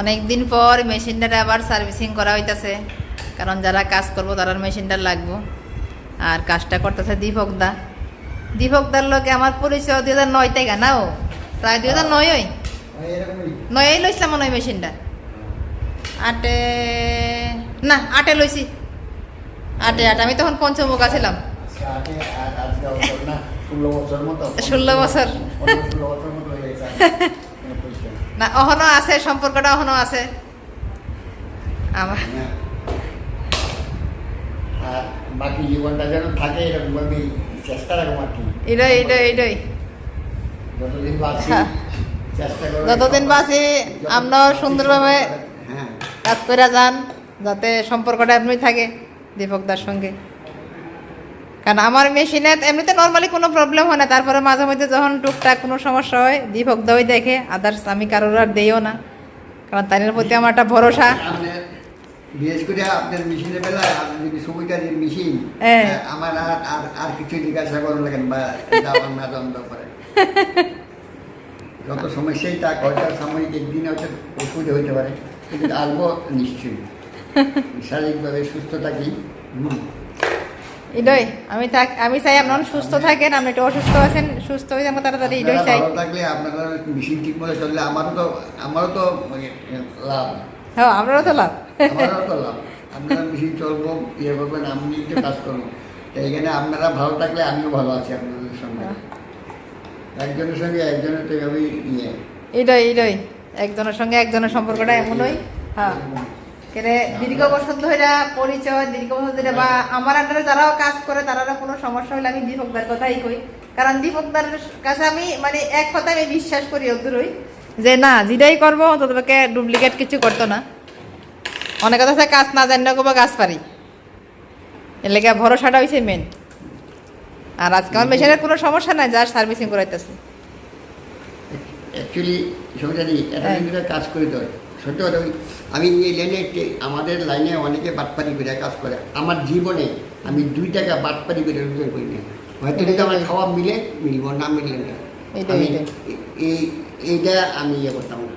অনেক দিন পর মেশিনটারে আবার সার্ভিসিং করা হইতাছে। কারণ যারা কাজ করব তারার মেশিনটা লাগবো। আর কাজটা করতেছে দীপক দা। দীপক দার লোকে আমার পরিচয় দুই হাজার নয় থেকে না ও? প্রায় দুই হাজার নয় ওই? নয়ই লইছিলাম মনে হয় মেশিনটা। আটে না আটে লইছি। আটে আটে। আমি তখন পঞ্চমুখ আছিলাম ষোলো বছর। না অহনো আছে সম্পর্কটা অহনো আছে। আমার আর বাকি জীবনটা যেন থাকে এরকম ভাবে চেষ্টা রাখব আর কি এটাই এটাই এটাই যতদিন বাঁচি হ্যাঁ। চেষ্টা করব যতদিন বাঁচি আমরাও সুন্দরভাবে হ্যাঁ। কাজ করে যান যাতে সম্পর্কটা এমনি থাকে দীপকদার সঙ্গে। কারণ আমার মেশিনে এমনিতে নর্মালি কোনো প্রবলেম হয় না। তারপরে মাঝে মধ্যে যখন টুকটাক কোনো সমস্যা হয় দীপক দাই দেখে। আদার্স আমি কারোর আর দেইও না। কারণ তাদের প্রতি আমার একটা ভরসা। বিশেষ করে আপনার মেশিনের বেলায় আপনি যদি সুবিধার মেশিন হ্যাঁ। আমার আর আর আর কিছু জিজ্ঞাসা বা দাম না দ্বন্দ্ব করে যত সমস্যাই থাক হয়তো সাময়িক একদিন হয়তো অসুবিধা হইতে পারে। কিন্তু আসব নিশ্চয়ই। শারীরিকভাবে সুস্থ থাকি। হুম। এটাই আমি থাক আমি চাই আপনার সুস্থ থাকেন আপনি একটু অসুস্থ আছেন সুস্থ হয়ে যাব তাড়াতাড়ি আপনারা চাই। ভালো থাকলে আপনারা মেশিন ঠিক মতো চললে আমারও তো আমারও তো মানে লাভ। হ্যাঁ আমরাও তো লাভ। আমারও তো লাভ। আপনারা মেশিন চলবো ইয়ে করবেন আমি তো কাজ করব। তো এখানে আপনারা ভালো থাকলে আমিও ভালো আছি আপনাদের সঙ্গে। একজনের সঙ্গে একজনের তো এভাবেই ইয়ে। এটাই এটাই একজনের সঙ্গে একজনের সম্পর্কটা এমনই। হ্যাঁ। কেনে দীর্ঘ বছর ধরে পরিচয় দীর্ঘ বছর ধরে বা আমার আন্ডারে যারাও কাজ করে তারাও কোনো সমস্যা হলে আমি দীপকদার কথাই কই। কারণ দীপকদার কাছে আমি মানে এক কথা আমি বিশ্বাস করি অদূরই যে না যেটাই করব তোদেরকে ডুপ্লিকেট কিছু করতো না। অনেক কথা আছে কাজ না জানি না বা কাজ পারি। এর ভরসাটা হয়েছে মেন আর আজকে আমার মেশিনের কোনো সমস্যা নাই যার সার্ভিসিং করাইতেছে। অ্যাকচুয়ালি সৌজারি হ্যাঁ। এতদিন কাজ করে তো। সত্যি কথা আমি এই লাইনে আমাদের লাইনে অনেকে বাটপারি করে কাজ করে। আমার জীবনে আমি দুই টাকা বাটপারি করে রোজগার করি না হয়তো যদি আমার খাওয়া মিলে মিলবো না মিললে না। এই এইটা আমি ইয়ে করতাম।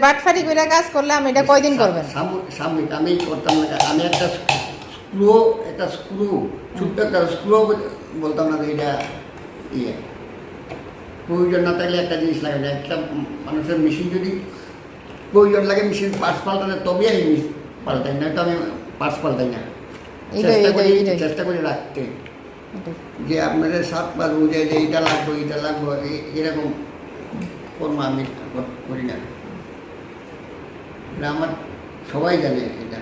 বাটফারি করে কাজ করলে আমি এটা কয়দিন করবেন? সামু- সাময়িক আমি করতাম না। আমি একটা স্ক্রু একটা স্ক্রু ছোট্ট একটা স্ক্রু বলতাম না এটা ইয়ে। প্রয়োজন না থাকলে একটা জিনিস লাগে না একটা মানুষের মেশিন যদি প্রয়োজন লাগে মেশিন পার্টস পাল্টালে তবে আমি পাল্টাই না তো আমি পার্টস পাল্টাই না। চেষ্টা করি। চেষ্টা করি রাখতে। যে আপনাদের সাত পাঁচ বুঝে যে এইটা লাগবে এইটা লাগবে এরকম কর্ম আমি করি না। আমার সবাই জানে এটা।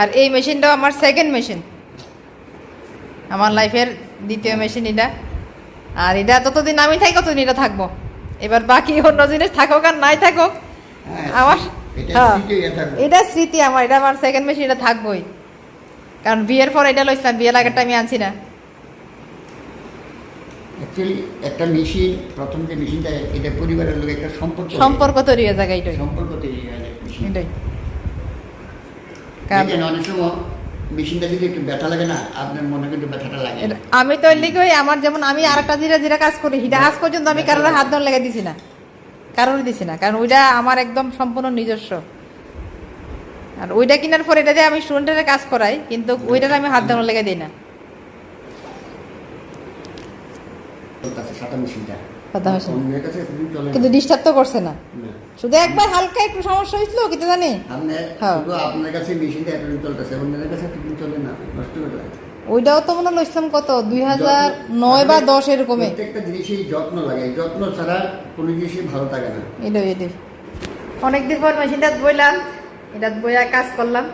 আর এই মেশিনটাও আমার সেকেন্ড মেশিন আমার লাইফের দ্বিতীয় মেশিন এটা। আর এটা যতদিন আমি থাকি ততদিন এটা থাকব। এবার বাকি অন্য জিনিস থাকুক আর নাই থাকুক হ্যাঁ, আমার এটা হ্যাঁ। এটা স্মৃতি আমার এটা আমার সেকেন্ড মেশিন এটা থাকবোই। কারণ বিয়ের পর এটা লইছিলাম বিয়ের আগেরটা আমি আনছি না। অ্যাকচুয়ালি একটা মেশিন প্রথম যে মেশিনটা এটা পরিবারের লোক একটা সম্পর্ক সম্পর্ক তৈরি হয়ে যায় এটাই। সম্পর্ক তৈরি হয়ে যায় এটাই। কারণ অনেক সময় মেশিনটা যদি একটু ব্যথা লাগে না? আপনার মনে কিন্তু ব্যথাটা লাগে আমি তো লিখে আমার যেমন আমি আর একটা জিরা জিরা কাজ করি সেটা আজ পর্যন্ত আমি কারোর হাত ধরে লেগে দিছি না। কারোর দিছি না কারণ ওইটা আমার একদম সম্পূর্ণ নিজস্ব। আর ওইটা কেনার পর এটা দিয়ে আমি স্টুডেন্টের কাজ করাই কিন্তু ওইটার আমি হাত ধরে লেগে দিই না। কিন্তু ডিস্টার্ব তো করছে না। শুধু একবার হালকা একটু সমস্যা হয়েছিল কিন্তু জানি। আপনার হ্যাঁ। শুধু আপনার কাছে মেশিনটা এতদিন চলতেছে অন্যের কাছে এতদিন চলে না নষ্ট করে দেয়। ওইটাও তো মনে হয় লইছিলাম কত দুই হাজার নয় বা দশ এরকমে প্রত্যেকটা জিনিসই যত্ন লাগে যত্ন ছাড়া কোনো জিনিসই ভালো থাকে না। এটাই এটাই। অনেকদিন পর মেশিনটা বইলাম এটা বইয়া কাজ করলাম।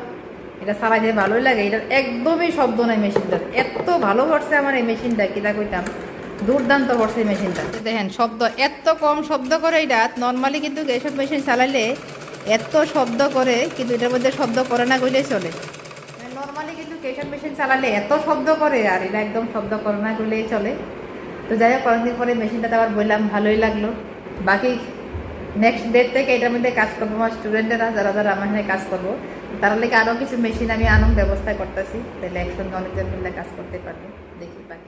এটা চালাই দিয়ে ভালোই লাগে এটা একদমই শব্দ নাই মেশিনটার এত ভালো করছে আমার এই মেশিনটা কি কিতা কইতাম। দুর্দান্ত করছে মেশিনটা। দেখেন, শব্দ, এত কম শব্দ করে এটা নর্মালি কিন্তু এইসব মেশিন চালালে এত শব্দ করে, কিন্তু এটার মধ্যে শব্দ করে না কইলেই চলে। নর্মালি কিন্তু এইসব মেশিন চালালে এত শব্দ করে, আর এটা একদম শব্দ করে না কইলেই চলে। তো যাই হোক, কয়েকদিন পরে মেশিনটাতে আবার বললাম, ভালোই লাগল। বাকি নেক্সট ডেট থেকে এটার মধ্যে কাজ করব, আমার স্টুডেন্টেরা যারা যারা আমার কাজ করব, তার লেগে আরও কিছু মেশিন আমি আনার ব্যবস্থা করতেছি। তাহলে একসঙ্গে অনেকজন মিলে কাজ করতে পারব। দেখি বাকি